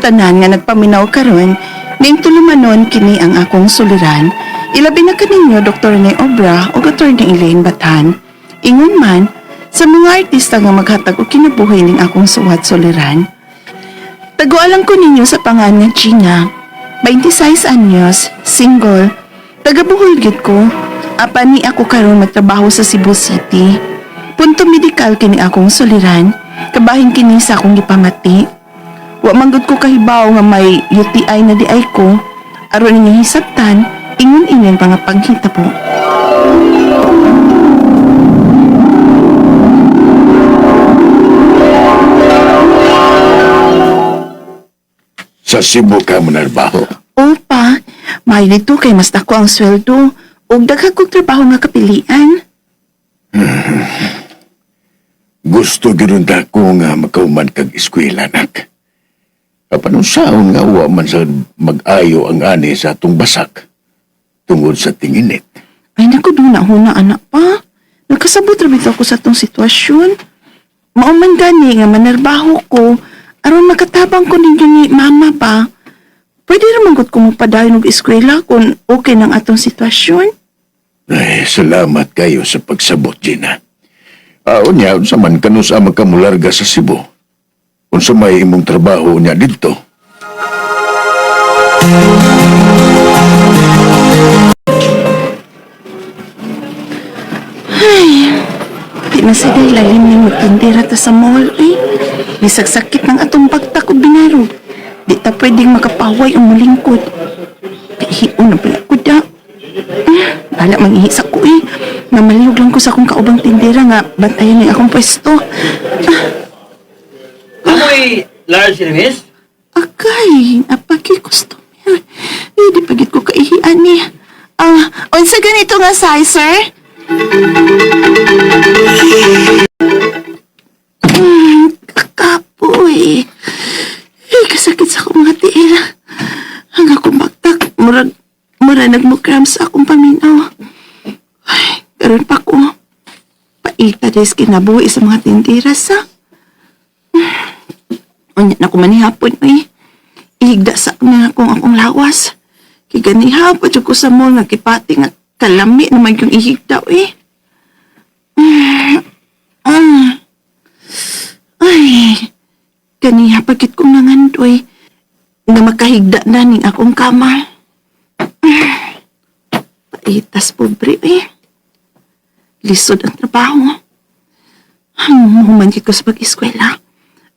Tanan nga nagpaminaw karon, ning tulumanon kini ang akong suliran. Ilabi na kaninyo Dr. Nay Obra o Dr. ni Elaine Batan. Ingon man, sa mga artista nga maghatag og kinabuhi ning akong suwat suliran. Tagualang ko ninyo sa pangan nga Gina. 26 anyos, single, taga-buhol gid ko. Apa ni ako karon magtrabaho sa Cebu City. Punto medikal kini akong suliran, kabahin kini sa akong gipamati. Wa manggod ko kahibaw nga may UTI na di ay ko. Aron ninyo hisabtan, ingon-ingon pa nga paghita po. Sa Cebu ka mo narbaho. Opa, may dito kay mas dako ang sweldo ug daghang kog trabaho nga kapilian. Gusto ginoon ko nga makauman kag eskwela nak. Kapanong saon nga wa man sa mag-ayo ang ani sa atong basak tungod sa tinginit. Ay naku, doon na huna anak pa. Nagkasabot rabit ako sa tong sitwasyon. Mauman gani nga manerbaho ko, aron makatabang ko ninyo ni mama pa. Pwede gud ko magpadayon og eskwela kung okay ng atong sitwasyon. Ay, salamat kayo sa pagsabot, Gina. Ah, unya, unsa man kanus ang magkamularga sa Cebu. Unsa may imong trabaho niya dito. Di na sa lalim ni magtindera ta sa mall eh. Bisag sakit ng atong pagtak o binaro. Di ta pwedeng makapaway ang mulingkod. Kahiyon na pala ko da. Ah, Bala mangihi sa ko eh. Namaliyog lang ko sa akong kaubang tindera nga bantayan ni akong pwesto. Amoy large miss? Akay, apagi customer. Eh, di pagit ko kaihian ni. Ah, unsa ganito nga size, sir? Hmm, kakapoy. Eh, kasakit sa akong mga tiil. Ang akong baktak, murag, murag nagmukram sa akong paminaw. Ay, karon pa ko. Paita des kinabuhi sa mga tindira sa. Unya na ko manihapon eh. Ihigda sa na akong akong lawas. Kiganiha pa dyan ko sa mall nga kipati nga kalami naman yung ihigda eh. Mm, ah. Ay, ganiha pagit kong nangandoy nga makahigda na ning akong kama. Mm. Paitas pobre eh. Lisod ang trabaho. Humangkit ko sa pag-eskwela.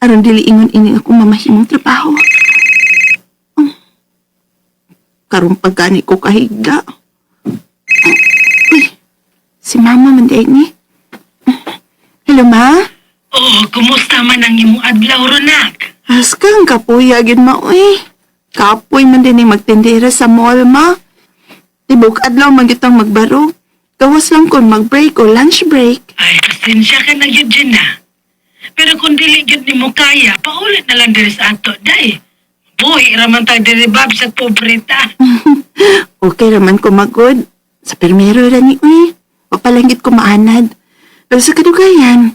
Aron dili ingon ini akong mamahimong trabaho. Hmm. Karong pagkani ko kahigda. Uy, si mama man day ni. Hello, ma? Oh, kumusta man ang imong adlaw, Ronak? Askang kapuyagin ma, uy. Kapoy man din magtindera sa mall, ma. Tibok adlaw man kitang magbaro. Gawas lang kon mag-break o lunch break. Ay, pasensya ka na yun dyan na. Pero kung dili yun ni mo kaya, paulit na lang diri sa ato, day. Buhi raman tayo diri bab sa pobreta. okay raman ko magod. Sa permero ra ni uy. Papalanggit ko maanad. Pero sa kadugayan,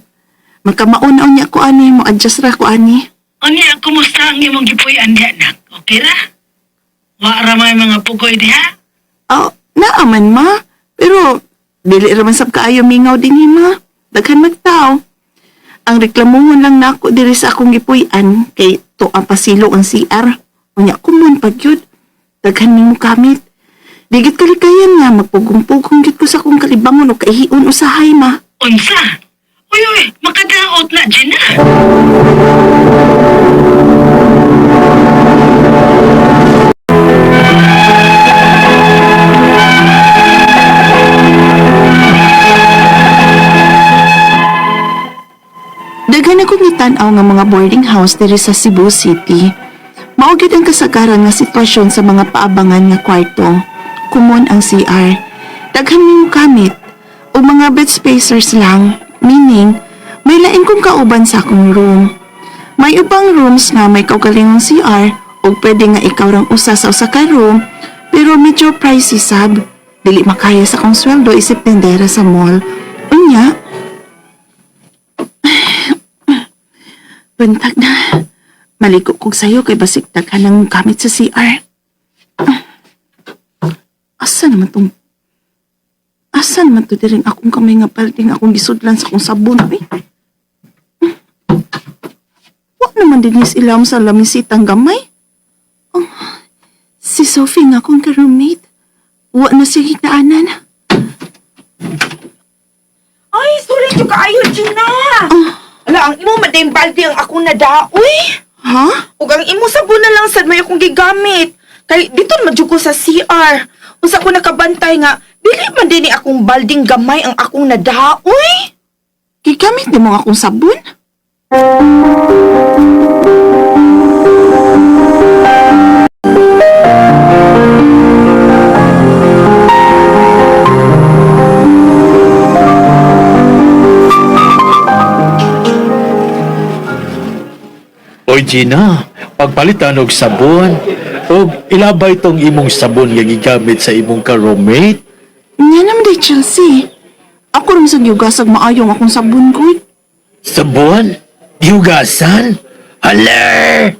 magkamaunaw niya ko ani mo adjust ra ko ani. O niya, kumusta ang imong gipuy-an di anak? Okay ra? Wa ra may mga pugoy diha? Oh, naaman ma. Pero dili raman sab kaayo mingaw din ma. Daghan magtaw. Ang reklamuhon lang nako diri sa akong gipuy-an kay to ang pasilo ang CR. Unya kumon pag yun. Daghan nimo kamit. Digit kalikayan nga magpugong-pugong gid ko sa akong kalibangon o kaihion usahay ma. Unsa? Uy, uy, makadaot na dyan na. Akong gitan-aw nga mga boarding house diri sa Cebu City. Mao ang kasagaran nga sitwasyon sa mga paabangan nga kwarto. Kumon ang CR. Daghan nimo kamit o mga bed spacers lang, meaning may lain kong kauban sa akong room. May ubang rooms nga may kaugalingong CR o pwede nga ikaw rang usa sa usa ka room pero medyo pricey sab. Dili makaya sa kong sweldo isip tendera sa mall. Unya, Buntag na. Maligo kog sayo kay basig daghan ng gamit sa CR. Ah. Asa naman tong... Asa naman to diring akong kamay nga balding akong gisudlan sa akong sabon, eh? Wa naman din ilam sa lamisitang gamay. Oh, si Sophie nga akong ka-roommate. Wa na siya higdaanan. Ay, sorry yung kaayo, Gina! Madayang balde ang akong nadaoy. Ha? Ug ang imo sabon na lang sad may akong gigamit. Kay dito ko sa CR. Unsa ko nakabantay nga, dili man din ni akong balding gamay ang akong nadaoy. Gigamit ni mo akong sabon? Oy Gina, pagpalitan og sabon, og ilabay tong imong sabon nga gigamit sa imong ka-roommate. Nga naman di Chelsea. Ako rin sa giugasag maayong akong sabon ko. Sabon? Gihugasan? Hala!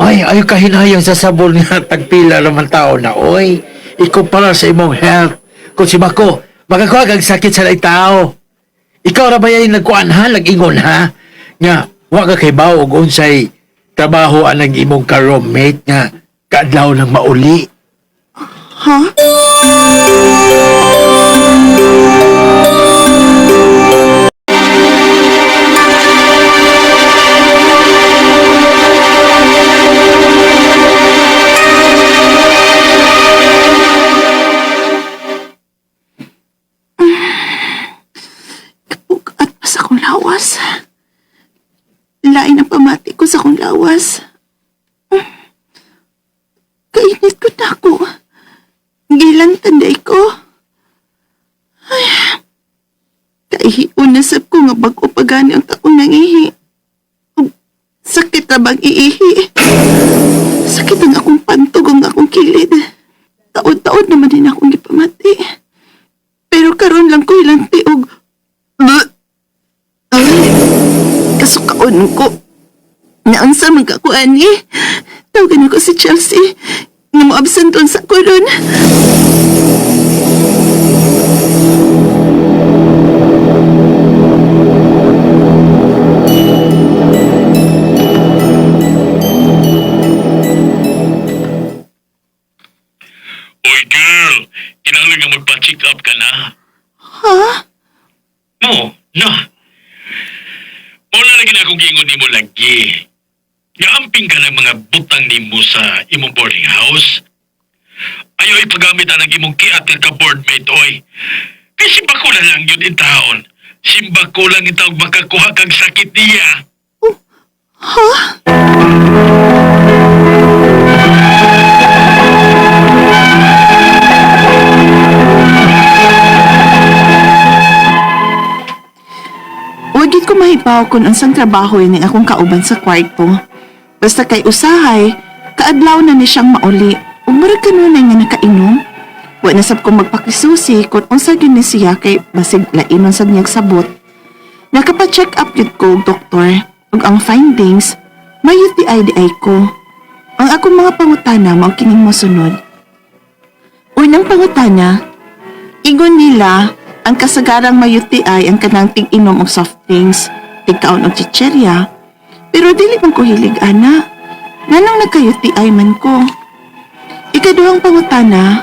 Ay, ayo kahinayang sa sabon nga tagpila naman tao na, oy. Ikumpara sa imong health. Kung si Mako, makakuha kag sakit sa tao. Ikaw ra ba yan nagkuhan ha, nag-ingon ha? Nga, wa ka kay bao og unsay trabaho ang imong ka-roommate nga kaadlaw ng mauli. Ha? Sakit na bang iihi? Sakit ang akong pantog ang akong kilid. Taod-taod naman din akong gipamati. Pero karon lang ko ilang tiog. Ay, kasukaon ko. Naunsa man ka ko ani? Tawagan ako si Chelsea. Nga mo absent doon sa kulon. Oy kinahanglan nga magpa-check up ka na. Ha? No, no. Muna na ginakong gingon ni mo lagi. Yaamping ka ng mga butang ni mo sa imong boarding house. Ayaw ipagamit ang imong kiat nga ka-boardmate, oy. Kay simba ko na lang yun in taon. Simba ko lang itawag makakuha kang sakit niya. Wagit ko mahibaw kung unsang trabaho ni akong kauban sa kwarto. Basta kay usahay, kaadlaw na ni siyang mauli. Ug murag kanunay nga nakainom. Wa na sab ko magpakisusi kung unsa gyud ni siya kay basig lainon sa niyang sabot. Nakapa-check up gyud ko doktor ug ang findings may UTI di ay ko. Ang akong mga pangutana mao kining mosunod. Unang pangutana, Ingon nila, ang kasagarang may UTI ang kanang tig-inom og soft drinks, tigkaon og chicherya. Pero dili man ko hilig ana. Nganong nagka-UTI man ko? Ikaduhang pangutana,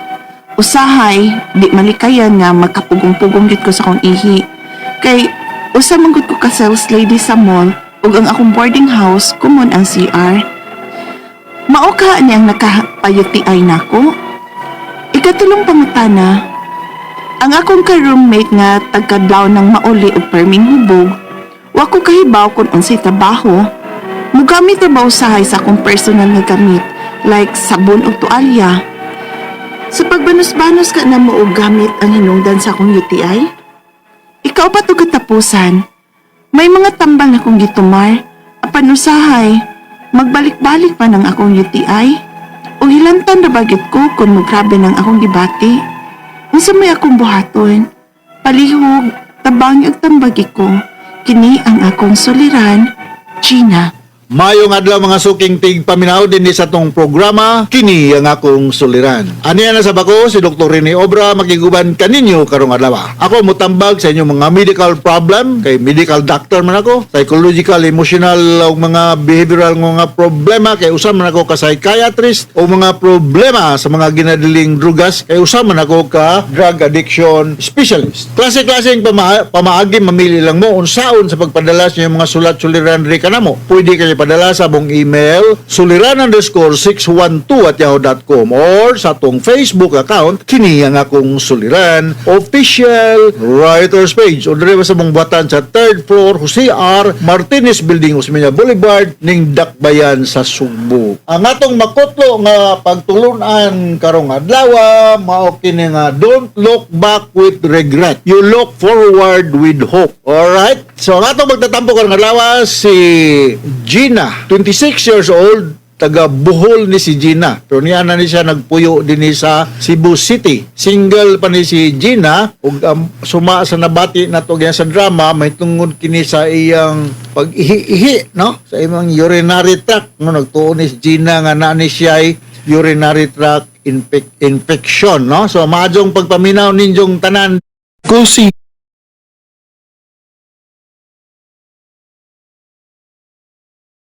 usahay, di malikayan nga magkapugong-pugong gid ko sa akong ihi. Kay usa man gud ko ka sales lady sa mall ug ang akong boarding house kumon ang CR. Mao ka ni ang naka-UTI nako? Ikatulong pangutana, ang akong ka-roommate nga tagkadlaw ng mauli og perming hubog, wa ko kahibaw kung unsay trabaho. Mugamit na ba usahay sa akong personal nga gamit like sabon ug tualya. Sa pagbanos-banos ka na mo og gamit ang hinungdan sa akong UTI? Ikaw pa to katapusan. May mga tambal na kong gitumar. Apan usahay, magbalik-balik pa ng akong UTI. O hilantan na bagit ko kung mugrabe ng akong gibati. Unsa may akong buhaton? Palihog, tabang ag tambagi ko. Kini ang akong suliran, Gina. Mayong adlaw mga suking tig paminaw din sa tong programa kini ang akong suliran. Ani na sa bako si Dr. Rene Obra makiguban kaninyo karong adlaw. Ako mutambag sa inyong mga medical problem kay medical doctor man ako, psychological, emotional o mga behavioral mga problema kay usam man ako ka psychiatrist o mga problema sa mga ginadiling drugas kay usam man ako ka drug addiction specialist. Klase-klaseng pama pamaagi mamili lang mo unsaon sa pagpadala sa inyong mga sulat-suliran ri kanamo. Pwede kayo padala sa mong email suliran underscore 612 at yahoo.com or sa atong Facebook account kini ang akong suliran official writers page o dire sa mong buhatan sa third floor Jose R. Martinez Building Osmeña Boulevard ning Dakbayan sa Sugbo. Ang atong makutlo nga pagtulunan karong adlaw mao kini nga don't look back with regret. You look forward with hope. Alright? So ang atong magtatampo karong adlaw si Gina, 26 years old, taga Bohol ni si Gina. Pero niya na ni siya nagpuyo din sa Cebu City. Single pa ni si Gina ug um, suma sa nabati nato ganyan sa drama may tungod kini sa iyang pag-ihi no sa imong urinary tract no nagtuo ni si Gina nga na ni siya ay urinary tract infec- infection no so maadjong pagpaminaw ninyong tanan Go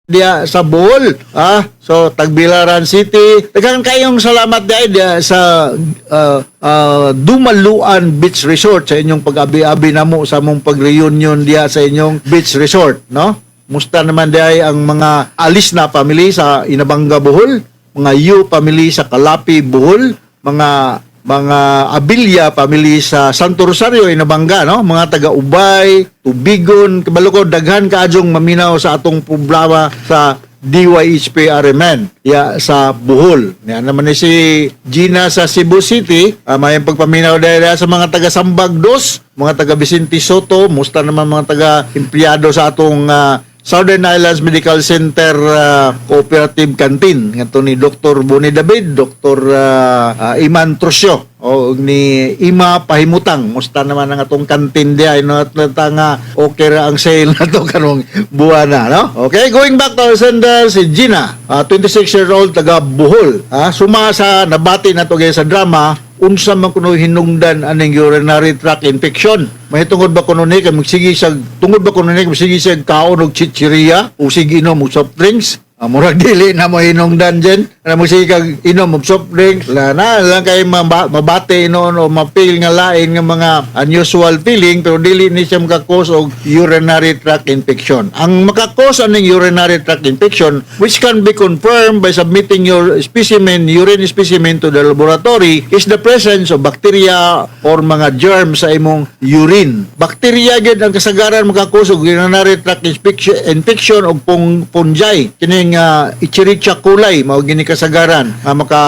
dia sa Bohol. Ah, so Tagbilaran City. Daghang kayong salamat dahil dia sa uh, uh, Dumaluan Beach Resort sa inyong pag-abi-abi namo sa mong pag-reunion dia sa inyong beach resort, no? Musta naman dahil ang mga alis na family sa Inabanga Bohol, mga Yu family sa Kalapi Bohol, mga mga Abilia family sa Santo Rosario Inabanga no mga taga Ubay Tubigon kabalo ko daghan kaadjong maminaw sa atong problema sa DYHP RMN ya sa Bohol. Yan naman ni si Gina sa Cebu City. Uh, may pagpaminaw dahil sa mga taga Sambag Dos, mga taga Vicente Soto, musta naman mga taga empleyado sa atong ah, Southern Islands Medical Center ah, Cooperative Canteen ngadto ni Dr. Boni David, Dr. ah, ah, Iman Trosyo o ni Ima Pahimutang musta naman ang atong canteen diay no at nga okay ra ang sale na to karong buwan na no okay going back to our sender si Gina ah, 26 years old taga Bohol ah suma sa nabati na to sa drama unsa man kuno hinungdan aning urinary tract infection? Mahitungod ba kuno ni kay magsige sa tungod ba kuno ni kay magsige sa kaon og chichirya o sige inom og soft drinks? Ah, murag dili na mo hinungdan dyan. Na mo sige kag inom og soft drinks. La na lang kay maba- mabate noon o mapil nga lain nga mga unusual feeling pero dili ni siya makakos og urinary tract infection. Ang makakos aning urinary tract infection which can be confirmed by submitting your specimen, urine specimen to the laboratory is the presence of bacteria or mga germs sa imong urine. Bacteria gid ang kasagaran makakos og urinary tract infection, infection og fungi. Kining uh, Escherichia coli mao gini kasagaran nga maka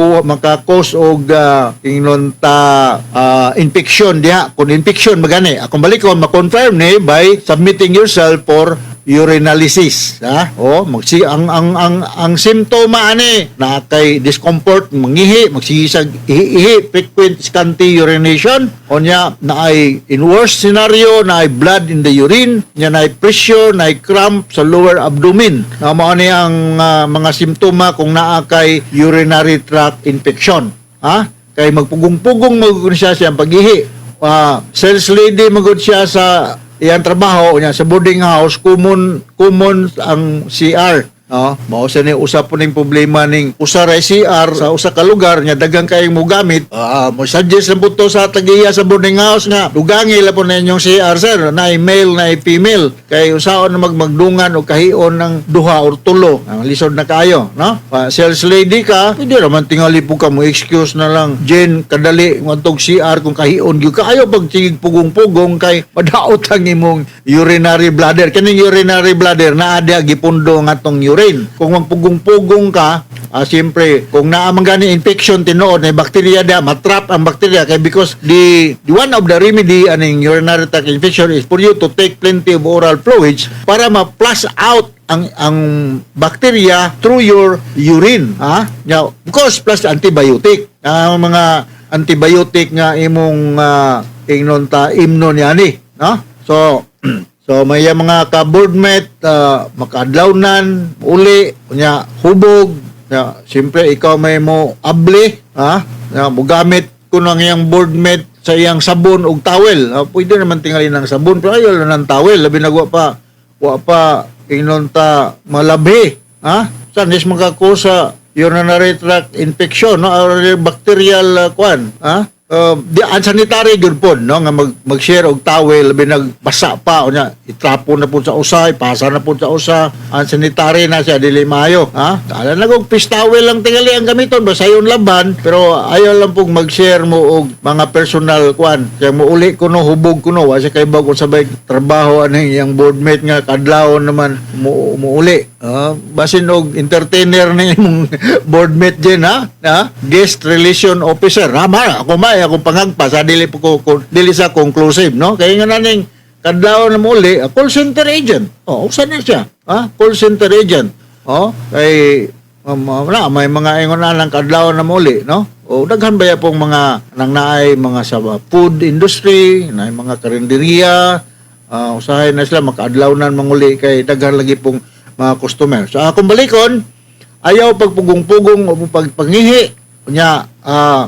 kuha maka-cause og uh, ingnon ta ah, infection diha. Kun infection magani akong balikon ma-confirm ni by submitting yourself for urinalysis ha? O magsi ang ang ang ang simptoma ani na kay discomfort mangihi magsigisag ihi frequent scanty urination. O niya na ay in worst scenario na ay blood in the urine niya na ay pressure na ay cramp sa lower abdomen. Na mao ni ang ah, mga simptoma kung naa kay urinary tract infection ha? Kay magpugong-pugong magugod siya paghihi. Uh, sales lady magud siya sa iyang trabaho niya sa boarding house common common ang CR no mao sa ni usa po ning problema ning usa ra CR sa usa ka lugar nya daghang kayong mo gamit. Ah mo suggest lang po sa tagiya sa boarding house nga. Dugangi la po na inyong CR sir. Na male na female. Kay usaon na magmagdungan o kahion ng duha or tulo. Ang lisod na kayo no? Ah, sales lady ka hindi raman tingali po ka mo. Excuse na lang. Jen kadali ngantog CR kung kahion. Gyud kaayo pag tigig pugong-pugong kay madaot ang imong urinary bladder. Kaning urinary bladder naa dia gipundo nga urine kung magpugong-pugong ka ah, siyempre kung naa man gani infection tinuod na bacteria dia matrap ang bacteria kay because the, the one of the remedy aning urinary tract infection is for you to take plenty of oral fluids para ma-flush out ang ang bacteria through your urine ha? Now, of course plus antibiotic. Ang mga antibiotic nga imong uh, ingnon ta imno niani no? So so may mga ka-boardmate, uh, makaadlawnan, uli, kunya hubog, ya, siyempre ikaw may mo abli, ha? Ya, mo gamit ko ng iyang boardmate sa iyang sabon ug towel. Ah, pwede naman tingali ng sabon, pero ayaw na ng towel, labi nagwa pa, wa pa ingnon ta malabhi, ha? Sanis makakusa urinary tract infection, no? Or bacterial uh, kwan, ha? Uh, di unsanitary gyud pod no nga mag mag-share og towel labi nagbasa pa unya itrapo na pud sa usa ipasa na pud sa usa unsanitary na siya dili maayo ha ala na og fish towel lang tingali ang gamiton basayon laban pero ayaw lang pug mag-share mo og mga personal kwan kaya mo uli kuno hubog kuno wa siya kay bag sabay trabaho aning yang boardmate nga kadlaw naman mo muuli Ah, basin og entertainer ni imong boardmate din ha? ha? Guest relation officer. Ha, ma, ako may ako pangagpa sa dili po ko, dili sa conclusive, no? Kaya nga naning kadlaw na muli, a call center agent. Oh, usa na siya. Ha? Call center agent. Oh, kay um, wala, may mga ingon na lang kadlaw na muli, no? O daghan ba pong mga nang naay mga sa food industry, naay mga karinderiya, Ah, usahay na sila makaadlawnan manguli kay daghan lagi pong mga customer. So akong balikon, ayaw pagpugong-pugong o pagpangihi. Kunya, ah,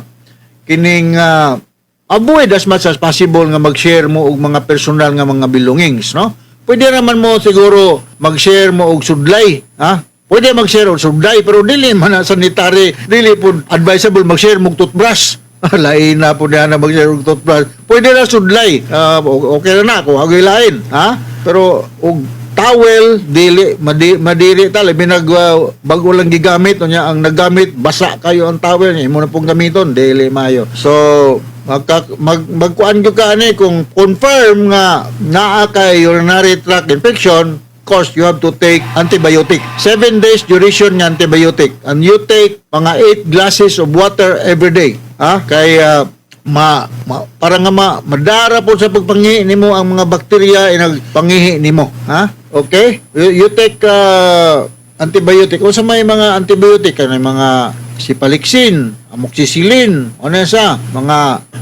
kining ah, avoid as much as possible nga mag-share mo og mga personal nga mga belongings, no? Pwede naman mo siguro mag-share mo og sudlay, ha? Pwede mag-share og sudlay pero dili man sanitary, dili po advisable mag-share mo toothbrush. Lain na po niya na mag-share og toothbrush. Pwede na sudlay. Ah, o- okay na na kung agoy lain, ha? Pero og towel dili madi, madiri ta labi nag uh, bago lang gigamit unya ang naggamit basa kayo ang towel imo na pong gamiton dili mayo so magka, mag magkuan gyud ka ani kung confirm nga naa kay urinary tract infection course you have to take antibiotic. 7 days duration ng antibiotic. And you take mga 8 glasses of water every day. Ha kay uh, ma, ma para nga ma, madara po sa pagpangihi nimo ang mga bakterya inag pangihi nimo ha? Okay? You, you take uh, antibiotic. O sa may mga antibiotic kanay mga sipalixin amoxicillin ano sa mga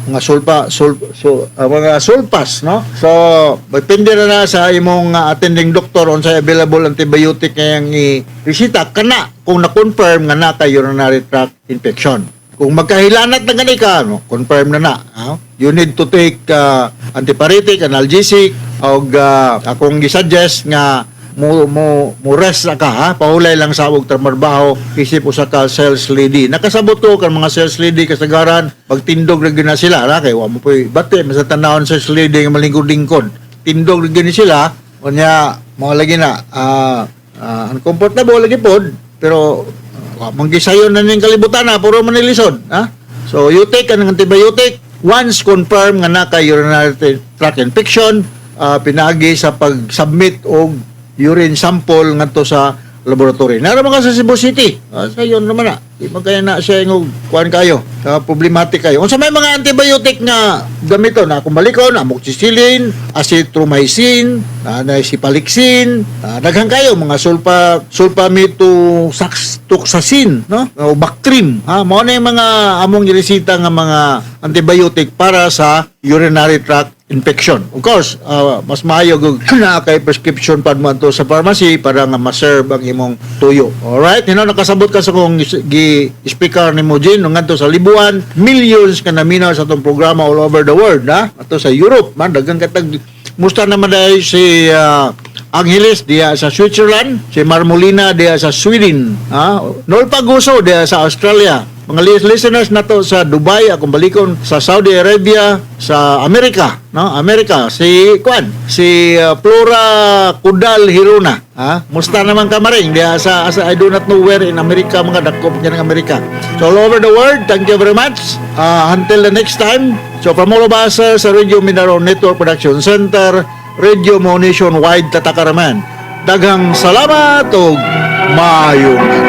mga sulpa sul, sul, uh, mga sulpas no? So depende na na sa imong uh, attending doctor on sa available antibiotic ngayang i-resita kana kung na-confirm nga na kay urinary tract infection kung magkahilanat na gani ka, no, confirm na na. ha? You need to take uh, antipyretic, analgesic, o uh, akong gisuggest nga mo mo mo rest na ka ha pahulay lang sa og trabaho isip usa ka sales lady nakasabot ko kan mga sales lady kasagaran pagtindog ra na sila ra kay wa mo poy bate sa tanawon sales lady nga malingkod-lingkod tindog ra ni sila unya mo lagi na ah ah, uncomfortable lagi pod pero uh, manggisayon na ning kalibutan na puro manilisod ha? So you take an antibiotic? Once confirm nga na kay urinary tract infection ah, pinagi sa pag-submit og urine sample ngadto sa laboratory. Nara mga sa Cebu City. Ah, sa yon naman na. Di man kaya na siya yung kuan kayo. Uh, problematic kayo. Unsa may mga antibiotic nga gamito na kung balikon, amoxicillin, azithromycin, uh, na sipalixin, uh, daghan kayo mga sulfa sulfamethoxytoxacin, no? O Bactrim, ha? Mao na yung mga among giresita nga mga antibiotic para sa urinary tract infection. Of course, uh, mas maayo na kay prescription pad mo to sa pharmacy para nga ma-serve ang imong tuyo. Alright? Hino nakasabot ka sa kung gi speaker ni mo Jin ngadto sa libuan, millions ka naminaw sa atong programa all over the world, ha? Ato sa Europe, man daghang katag musta naman dahil si uh, Angeles diya sa Switzerland, si Marmolina diya sa Sweden, ha? Nol Paguso diya sa Australia. Mga lis- listeners na to sa Dubai, akong balikon sa Saudi Arabia, sa Amerika, no? Amerika, si Kwan, si uh, Flora Kudal Hiruna, ha? Musta naman ka maring diya sa, sa I do not know where in Amerika, mga dakop niya ng Amerika. So all over the world, thank you very much. Uh, until the next time, so from all of us uh, sa Radio Mindanao Network Production Center, Radio Mo Nationwide Tatakaraman. Daghang salamat o maayong